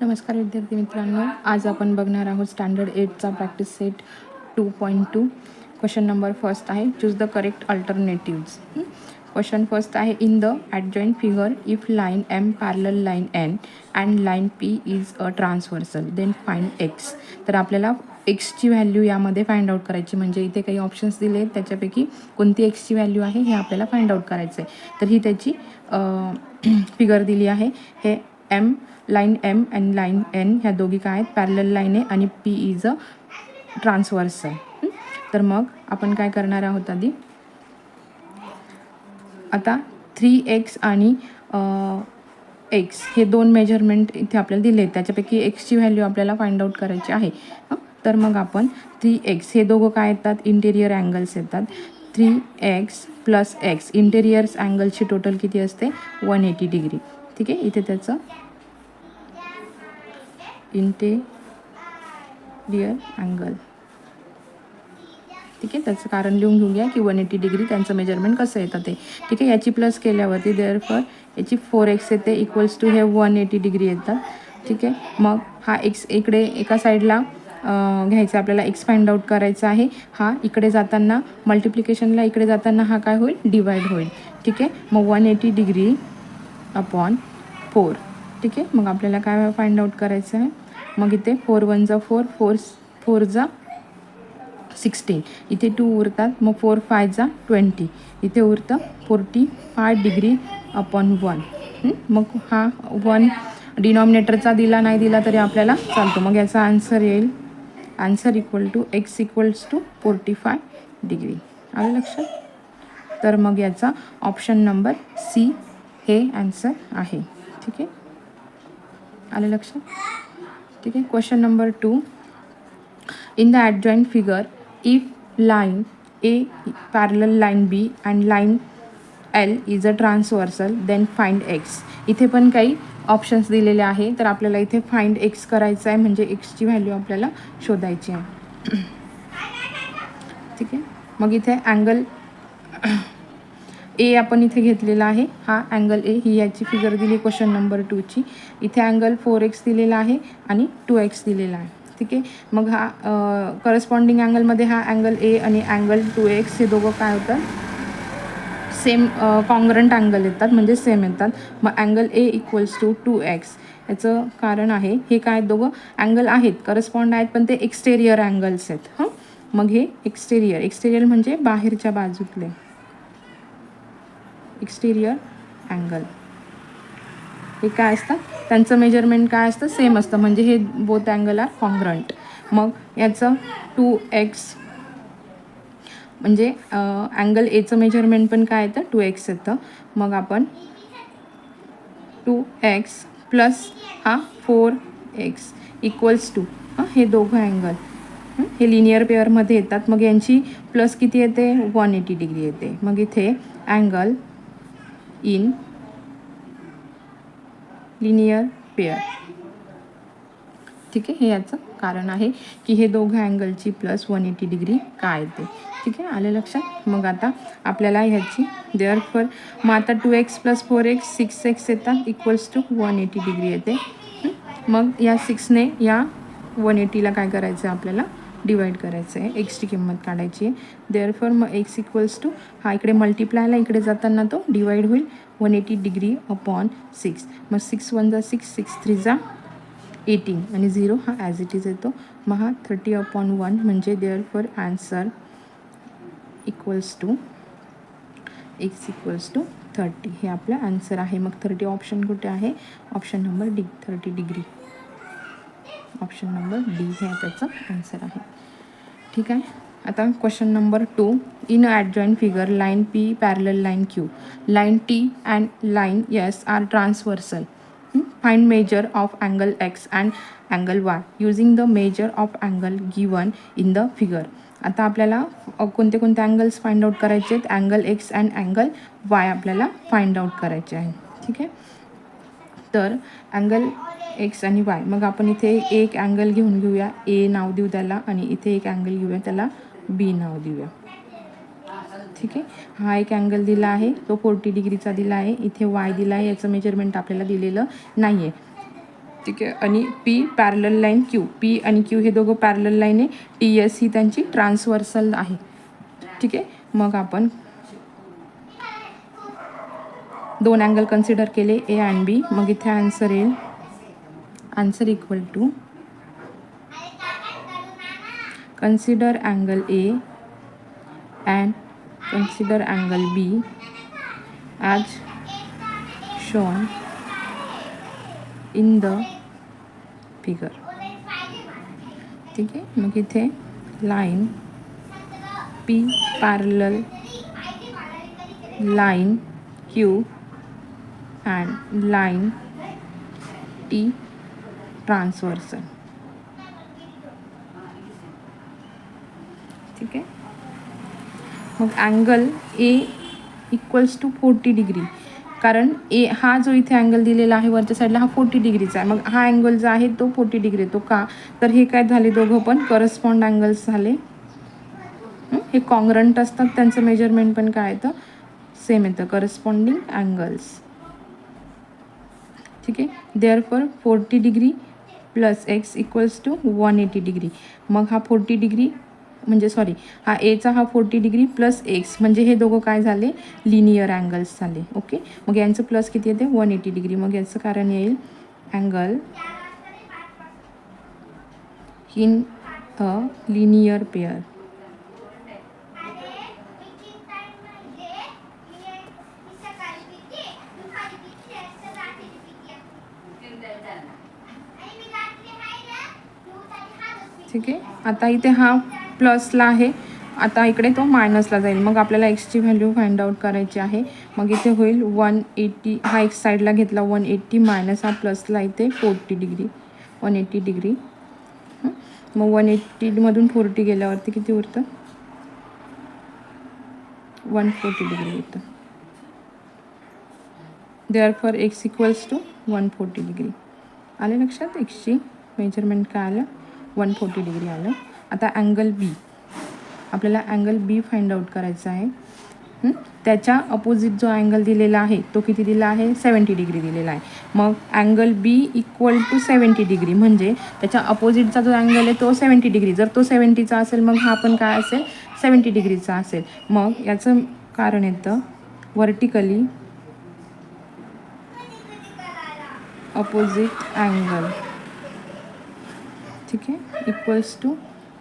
नमस्कार विद्यार्थी मित्रांनो आज आपण बघणार आहोत standard एटचा practice set two point two question number first आहे choose the correct alternatives question first आहे in the adjoint figure if line M parallel line N and line P is a transversal then find X तर आपल्याला एक्सची value यामध्ये find out करायची म्हणजे इथे काही ऑप्शन्स दिले आहेत त्याच्यापैकी कोणती एक्सची व्हॅल्यू आहे हे आपल्याला फाइंड आउट करायचं आहे तर ही त्याची फिगर दिली आहे. हे M line M and line N ह्या दोघी काय आहेत? पॅरल लाईन आहे आणि पी इज अ ट्रान्सवर्स आहे तर मग आपण काय करणार आहोत आधी? आता थ्री एक्स आणि एक्स हे दोन मेजरमेंट इथे आपल्याला दिले आहेत. त्याच्यापैकी एक्सची व्हॅल्यू आपल्याला फाइंड आउट करायची आहे. तर मग आपण थ्री एक्स हे दोघं काय येतात? इंटेरियर अँगल्स येतात. Three X plus X. Interiors अँगलची टोटल किती असते? One eighty degree. ठीक आहे? इथे त्याचं इंटेरियर अँगल ठीक आहे? त्याचं कारण लिहून घेऊन घ्या की वन एटी डिग्री त्यांचं मेजरमेंट कसं येतं ते. ठीक आहे? याची प्लस केल्यावरती देअर फॉर याची फोर एक्स येते इक्वल्स टू हे वन एटी डिग्री येतात ठीक आहे? मग हा एक्स इकडे एका साईडला घ्यायचा आपल्याला एक्स फाइंड आउट करायचा आहे. हा इकडे जाताना मल्टिप्लिकेशनला इकडे जाताना हा काय होईल? डिवाइड होईल. ठीक आहे? मग one eighty degree upon four ठीक आहे. मग आपल्याला काय फाइंड आउट करायचं आहे मग इथे फोर वन जा फोर फोर फोर जा सिक्स्टीन इथे टू उरतात. मग फोर फाय जा ट्वेंटी इथे उरतं forty five degree upon one मग हा वन डिनॉमिनेटरचा दिला नाही दिला तरी आपल्याला चालतो. मग याचा आन्सर येईल. Answer equal to X equals to forty five degree आलं लक्षात? तर मग याचा ऑप्शन नंबर सी हे आन्सर आहे. ठीक आहे? आलं लक्षात? ठीक आहे. Question number two in the adjoint figure if line A parallel line B and line L is a transversal then find X इथे पण काही ऑप्शन्स दिलेले आहे तर आपल्याला इथे फाइंड एक्स करायचं आहे म्हणजे एक्सची व्हॅल्यू आपल्याला शोधायची आहे. ठीक आहे. मग इथे अँगल ए आपण इथे घेतलेला आहे. हा अँगल ए ही याची फिगर दिली क्वेश्चन नंबर टूची इथे अँगल फोर एक्स दिलेला आहे आणि टू एक्स दिलेला आहे. ठीक आहे? मग हा करस्पॉन्डिंग अँगलमध्ये हा अँगल ए आणि अँगल टू एक्स हे दोघं काय होतात? सेम कॉंग्रंट अँगल येतात म्हणजे सेम येतात. मग angle A equals to two X याचं कारण आहे हे काय दोघं? अँगल आहेत करस्पॉन्ड आहेत पण ते एक्स्टेरियर अँगल्स आहेत. हां? मग हे एक्स्टेरियर एक्स्टेरियर म्हणजे बाहेरच्या बाजूतले. एक्सटेरियर अँगल हे काय असतं? त्यांचं मेजरमेंट काय असतं? सेम असतं. म्हणजे हे बोथ अँगल आर कॉन्ग्रंट मग याचं टू एक्स म्हणजे अँगल एचं मेजरमेंट पण काय येतं? टू एक्स येतं. मग आपण टू एक्स प्लस हा फोर एक्स इक्वल्स टू हां? हे दोघं अँगल हे? लिनियर पेअरमध्ये येतात. मग यांची प्लस किती येते? वन एटी डिग्री येते. मग इथे अँगल इन लिनियर पेअर ठीक आहे? हे याचं कारण आहे की हे दोघं अँगलची प्लस वन एटी डिग्री काय येते? ठीक आहे? आले लक्षात? मग आता आपल्याला ह्याची देअर फॉर मग आता two X plus four X six X येतात equals to one eighty degree येते. मग या सिक्सने या वन एटीला काय करायचं आपल्याला? डिवाईड करायचं आहे एक्सची किंमत काढायची. आहे देअर फॉर मग एक्स इक्वल्स टू हा इकडे मल्टिप्लायला इकडे जाताना तो डिवाइड होईल. One eighty degree upon six मग सिक्स वन जा सिक्स सिक्स थ्री जा एटीन आणि झिरो हा ॲज इट इज येतो. मग हा थर्टी अपॉन वन म्हणजे therefore answer equals to X equals to thirty हे आपलं आन्सर आहे. मग थर्टी ऑप्शन कुठे आहे? Option number D thirty degree option number D हे त्याचं आन्सर आहे. ठीक आहे? आता question number two in a adjoint figure line P parallel line Q line T and line S are transversal find measure of angle X and angle Y using the measure of angle given in the figure आता आपल्याला कोणते कोणते angles find out करायचे आहेत? Angle X and angle Y आपल्याला find out करायचे आहे. ठीक आहे? तर अँगल एक्स आणि वाय मग आपण इथे एक अँगल घेऊन घेऊया. ए नाव देऊ त्याला आणि इथे एक अँगल घेऊया. त्याला बी नाव देऊया. ठीक आहे? हा एक अँगल दिला आहे. तो फोर्टी डिग्रीचा दिला आहे. इथे वाय दिला आहे. याचं मेजरमेंट आपल्याला दिलेलं नाही आहे ठीक आहे? आणि P parallel line Q P आणि क्यू हे दोघं पॅरल लाईन आहे. टी एस ही त्यांची ट्रान्सवर्सल आहे. ठीक आहे? मग आपण दोन अँगल कन्सिडर केले ए अँड बी मग इथे आन्सर येईल. Answer equal to consider angle A and consider angle B as shown in the figure ठीक आहे? मग इथे line P parallel line Q and line T transversal ठीक आहे? मग angle A equals to forty degree कारण A हा जो इथे अँगल दिलेला आहे वरच्या साईडला हा फोर्टी डिग्रीचा आहे. मग हा अँगल जो आहे तो फोर्टी डिग्री तो का? तर हे काय झाले दोघं पण? करस्पॉन्ड अँगल्स झाले. हे? कॉंग्रंट असतात. त्यांचं मेजरमेंट पण काय येतं? सेम येतं. करस्पॉन्डिंग अँगल्स ठीक आहे? Therefore forty degree plus X equals to one eighty degree मग हा फोर्टी डिग्री म्हणजे सॉरी हा एचा हा फोर्टी डिग्री प्लस एक्स म्हणजे हे दोघं काय झाले? लिनियर अँगल्स झाले. ओके मग यांचं प्लस किती येते? वन एटी डिग्री मग याचं कारण येईल angle in a linear pair ठीक आहे. आता इथे हा प्लसला आहे. आता इकडे तो मायनसला जाईल. मग आपल्याला एक्सची व्हॅल्यू फाइंड आउट करायची आहे. मग इथे होईल वन एटी हा एक साईडला घेतला. वन एट्टी मायनस हा प्लसला इथे forty degree one eighty degree मग वन एट्टीमधून फोर्टी गेल्यावरती किती उरतं? One forty degree उरतं. Therefore X equals to one forty degree आले लक्षात? एक्सची मेजरमेंट काय आलं? वन फोर्टी डिग्री आलं. आता अँगल बी आपल्याला अँगल बी फाइंड आउट करायचा आहे. त्याच्या अपोजिट जो अँगल दिलेला आहे तो किती दिला आहे? सेवन्टी डिग्री दिलेला आहे. मग angle B equal to seventy degree म्हणजे त्याच्या अपोजिटचा जो अँगल आहे तो सेवन्टी डिग्री जर तो सेवन्टीचा असेल मग हा पण काय असेल? सेवन्टी डिग्रीचा असेल. मग याचं कारण येतं वर्टिकली अपोजिट अँगल ठीक आहे? Equals to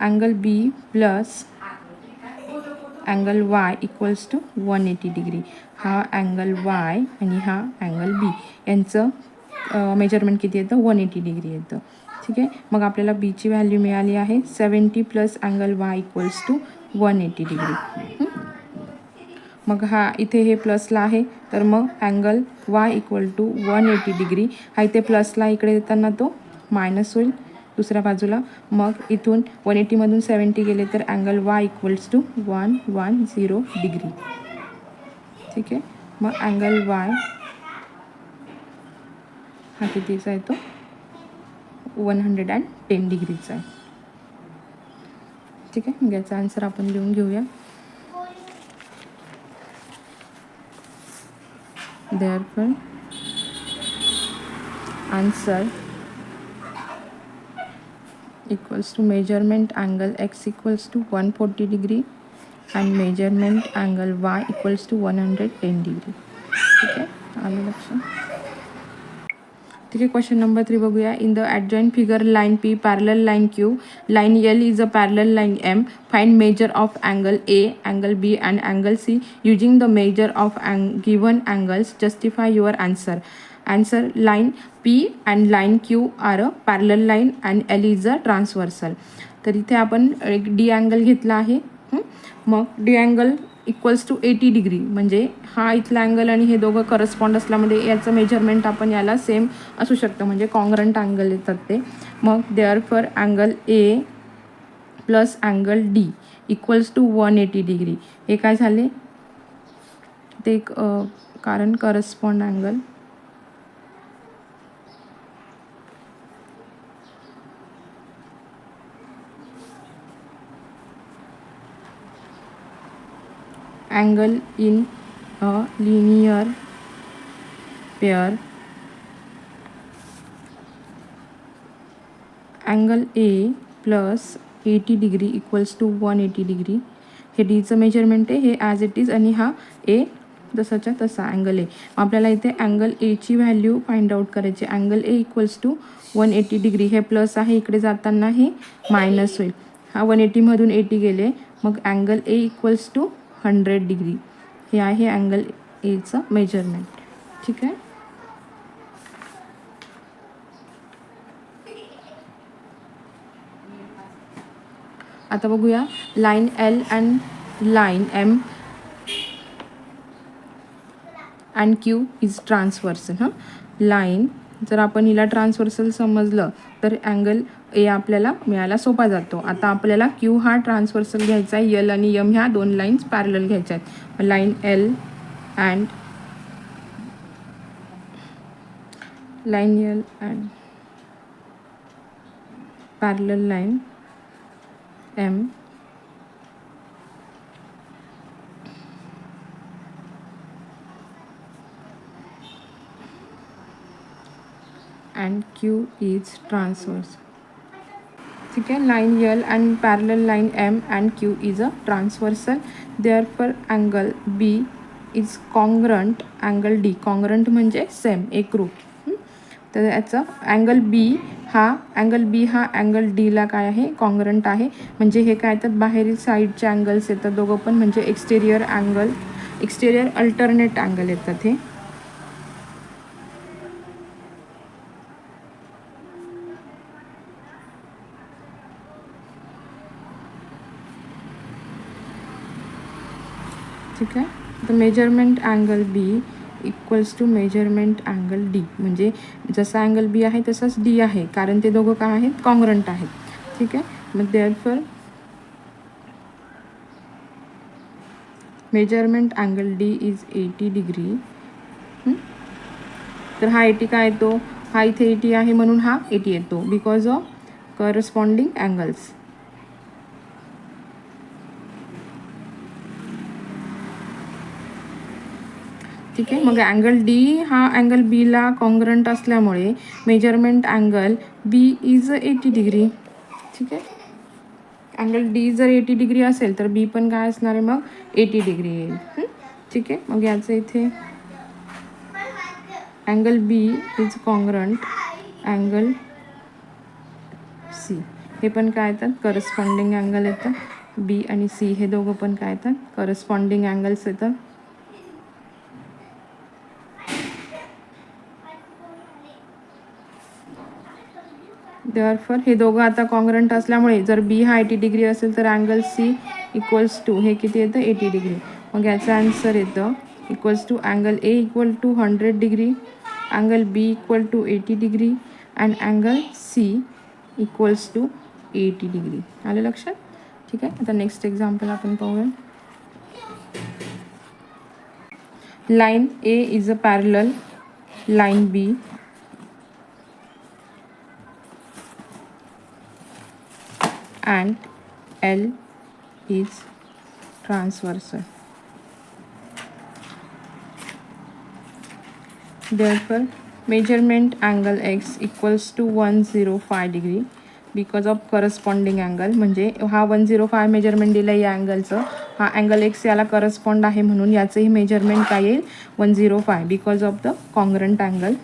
angle B plus angle Y equals to one eighty degree हा अँगल वाय आणि हा अँगल बी यांचं मेजरमेंट किती येतं? वन एटी डिग्री येतं. ठीक आहे? मग आपल्याला बीची व्हॅल्यू मिळाली आहे. Seventy plus angle Y equals to one eighty degree मग हा इथे हे प्लसला आहे. तर मग angle Y equal to one eighty degree हा इथे प्लसला इकडे येताना तो मायनस होईल. दुसऱ्या बाजूला. मग इथून वन एटीमधून सेवन्टी गेले तर angle Y equals to one one zero degree ठीक आहे? मग अँगल वाय हा कितीचा आहे तो? वन हंड्रेड अँड टेन डिग्रीचा आहे. ठीक आहे? मग याचा आन्सर आपण लिहून घेऊया. Therefore answer equals to measurement angle x equals to 140 degree and measurement angle y equals to 110 degree. ठीक आहे आलं लक्षात ठीक आहे क्वेश्चन नंबर थ्री बघूया in the adjoint figure line P parallel line Q line L is a parallel line M find measure of angle A angle B and angle C using the measure of given angles justify your answer answer line P and line Q are a parallel line and L is a transversal तर इथे आपण एक D angle घेतला आहे. मग D angle equals to eighty degree म्हणजे हा इथला अँगल आणि हे दोघं करस्पॉन्ड असल्यामध्ये याचं मेजरमेंट आपण याला सेम असू शकतं. म्हणजे कॉंग्रंट अँगल येतात ते. मग therefore angle A plus angle D equals to one eighty degree हे काय झाले? ते एक कारण correspond angle angle in a linear pair. Angle A plus eighty degree equals to one eighty degree हे डीचं मेजरमेंट आहे हे ॲज इट इज आणि हा ए जसाच्या तसा अँगल ए आपल्याला इथे अँगल एची व्हॅल्यू फाइंड आउट करायची angle A equals to one eighty degree हे प्लस आहे इकडे जाताना हे मायनस होईल. हा वन एटीमधून एटी गेले. मग angle A equals to hundred degree. हे आहे अँगल एचं मेजरमेंट ठीक आहे? आता बघूया. Line L and line M and Q is transversal हां? लाईन जर आपण हिला ट्रान्सवर्सल समजलं तर अँगल ए आपल्याला मिळायला सोपा जातो. आता आपल्याला क्यू हा ट्रान्सवर्सल घ्यायचा आहे यल आणि यम ह्या दोन लाईन्स पॅरल घ्यायच्या आहेत. Line L and line L and parallel line M and Q is transverse. ठीक है line L and parallel line M and Q is a transversal. Therefore angle B is congruent angle D. Congruent म्हणजे same एकरूप तर याचा angle B हा angle B हा angle डीला काय आहे कॉंग्रंट आहे म्हणजे हे काय तर बाहेरील साईडचे अँगल्स येतात दोघं पण म्हणजे exterior angle exterior alternate angle येतात हे ठीक आहे? तर measurement angle B equals to measurement angle D म्हणजे जसा अँगल बी आहे तसाच डी आहे. कारण ते दोघं काय आहेत? कॉंग्रंट आहेत. ठीक आहे? मग therefore measurement angle D is eighty degree तर हा एटी काय येतो? हा इथे एटी आहे म्हणून हा एटी येतो. बिकॉज ऑफ करस्पॉन्डिंग अँगल्स ठीक आहे? मग अँगल डी हा अँगल बीला कॉन्ग्रंट असल्यामुळे measurement angle B is eighty degree ठीक आहे? अँगल डी जर एटी डिग्री असेल तर बी पण काय असणार आहे मग? एटी डिग्री येईल. ठीक आहे? मग याचं इथे angle B is congruent angle C हे पण काय येतात? करस्पॉन्डिंग अँगल येतात बी आणि सी हे दोघं पण काय येतात? करस्पॉन्डिंग अँगल्स येतात. देअरफॉर हे दोघं आता कॉंग्रंट असल्यामुळे जर बी हा एटी डिग्री असेल तर अँगल सी इक्वल्स टू हे किती येतं? एटी डिग्री मग याचं आन्सर येतं equals to angle A equal to hundred degree angle B equal to eighty degree and angle C equals to eighty degree आलं लक्षात? ठीक आहे. आता नेक्स्ट एक्झाम्पल आपण पाहूया. Line A is a parallel line B and L is transversal. Therefore, measurement angle x equals to 105 degree because of corresponding angle म्हणजे हा one zero five measurement दिलं या अँगलचं हा अँगल एक्स याला करस्पॉन्ड आहे म्हणून याचंही मेजरमेंट काय येईल? One zero five because of the congruent angle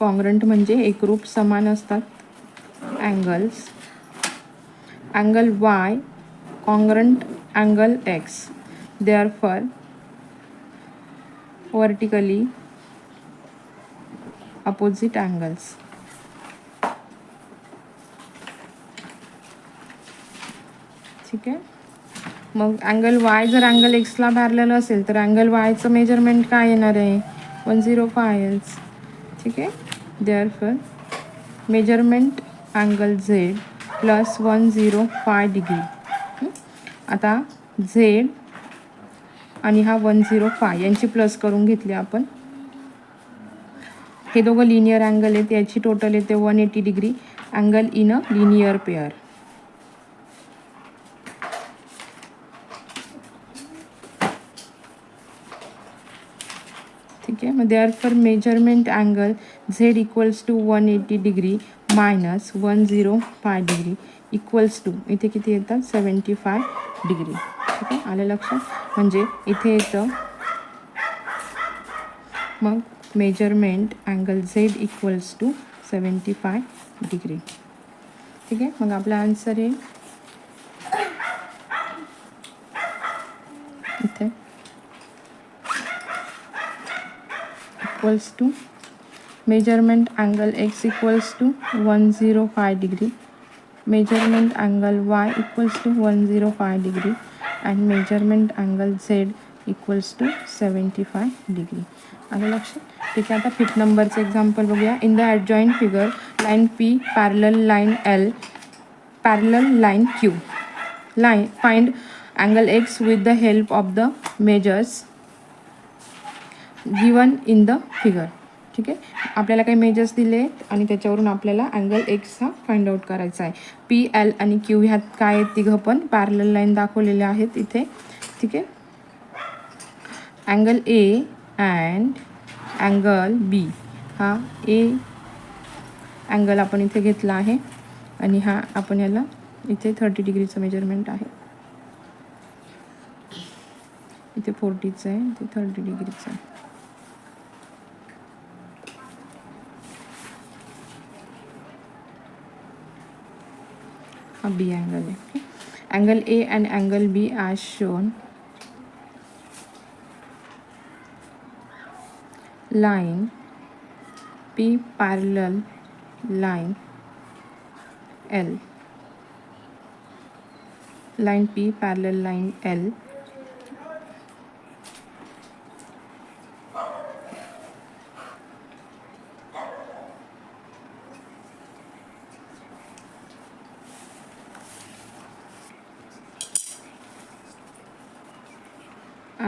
congruent म्हणजे एकरूप समान असतात. Angles angle Y congruent angle X therefore vertically opposite angles ठीक आहे? मग अँगल वाय जर अँगल एक्सला भारलेलं असेल तर अँगल वायचं मेजरमेंट काय येणार आहे? वन झिरो फायल्स ठीक आहे? Therefore measurement angle Z plus one zero five degree आता झेड आणि हा वन झिरो फाय यांची प्लस करून घेतली आपण. हे दोघं लिनियर अँगल आहेत. याची टोटल येते one eighty degree angle in a linear pair ठीक आहे मग therefore measurement angle Z equals to one eighty degree minus one zero five degree equals to इथे किती येतं? सेवन्टी फाय डिग्री ठीक आहे? आलं लक्षात? म्हणजे इथे येतं. मग measurement angle Z equals to seventy five degree ठीक आहे? मग आपला आन्सर आहे इथे equals to measurement angle X equals to one zero five degree measurement angle Y equals to one zero five degree and measurement angle Z equals to seventy five degree आलं लक्षात ठीक आहे आता फिफ्थ नंबरचं example बघूया in the adjoint figure line P parallel line L parallel line Q line find angle x with the help of the measures. Given in the figure ठीक आहे? आपल्याला काही मेजर्स दिले आहेत आणि त्याच्यावरून आपल्याला अँगल एक्स हा फाइंड आउट करायचा आहे. पी एल आणि क्यू ह्यात काय आहेत तिघं पण? पॅरल लाईन दाखवलेल्या आहेत इथे. ठीक आहे? Angle A and angle B हा ए अँगल आपण इथे घेतला आहे. आणि हा आपण याला इथे थर्टी डिग्रीचं मेजरमेंट आहे. इथे फोर्टीचं आहे इथे थर्टी डिग्रीचं आहे. a B angle. Okay? Angle A and angle B as shown. Line P parallel line L. Line P parallel line L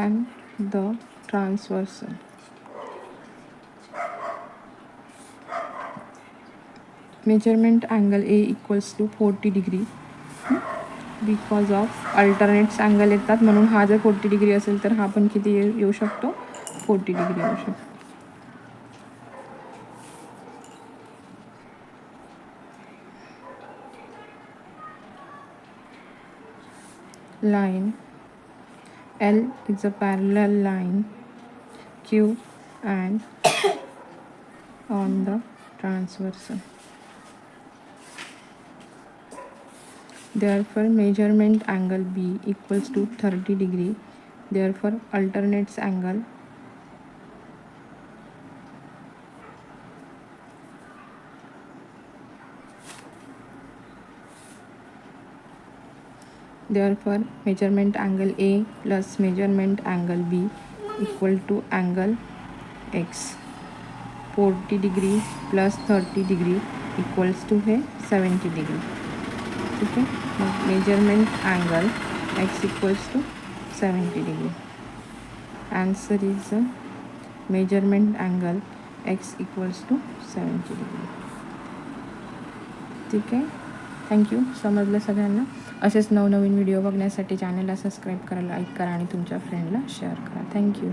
and the transversal. Measurement angle A equals to 40 degree because of alternates angle येतात म्हणून हा जर forty degree असेल तर हा पण किती येऊ शकतो? फोर्टी डिग्री येऊ शकतो. Line L is a parallel line Q and on the transversal. Therefore, measurement angle B equals to 30 degree. Therefore, alternates angle Therefore, measurement angle A plus measurement angle B equal to angle X. 40 degree plus 30 degree equals to है 70 degree. ठीक है मग measurement angle X equals to seventy degree answer is measurement angle X equals to seventy degree ठीक आहे thank you समजलं सगळ्यांना. असेच नवनवीन व्हिडिओ बघण्यासाठी चॅनलला सबस्क्राईब करा लाईक करा आणि तुमच्या फ्रेंडला शेअर करा. थँक्यू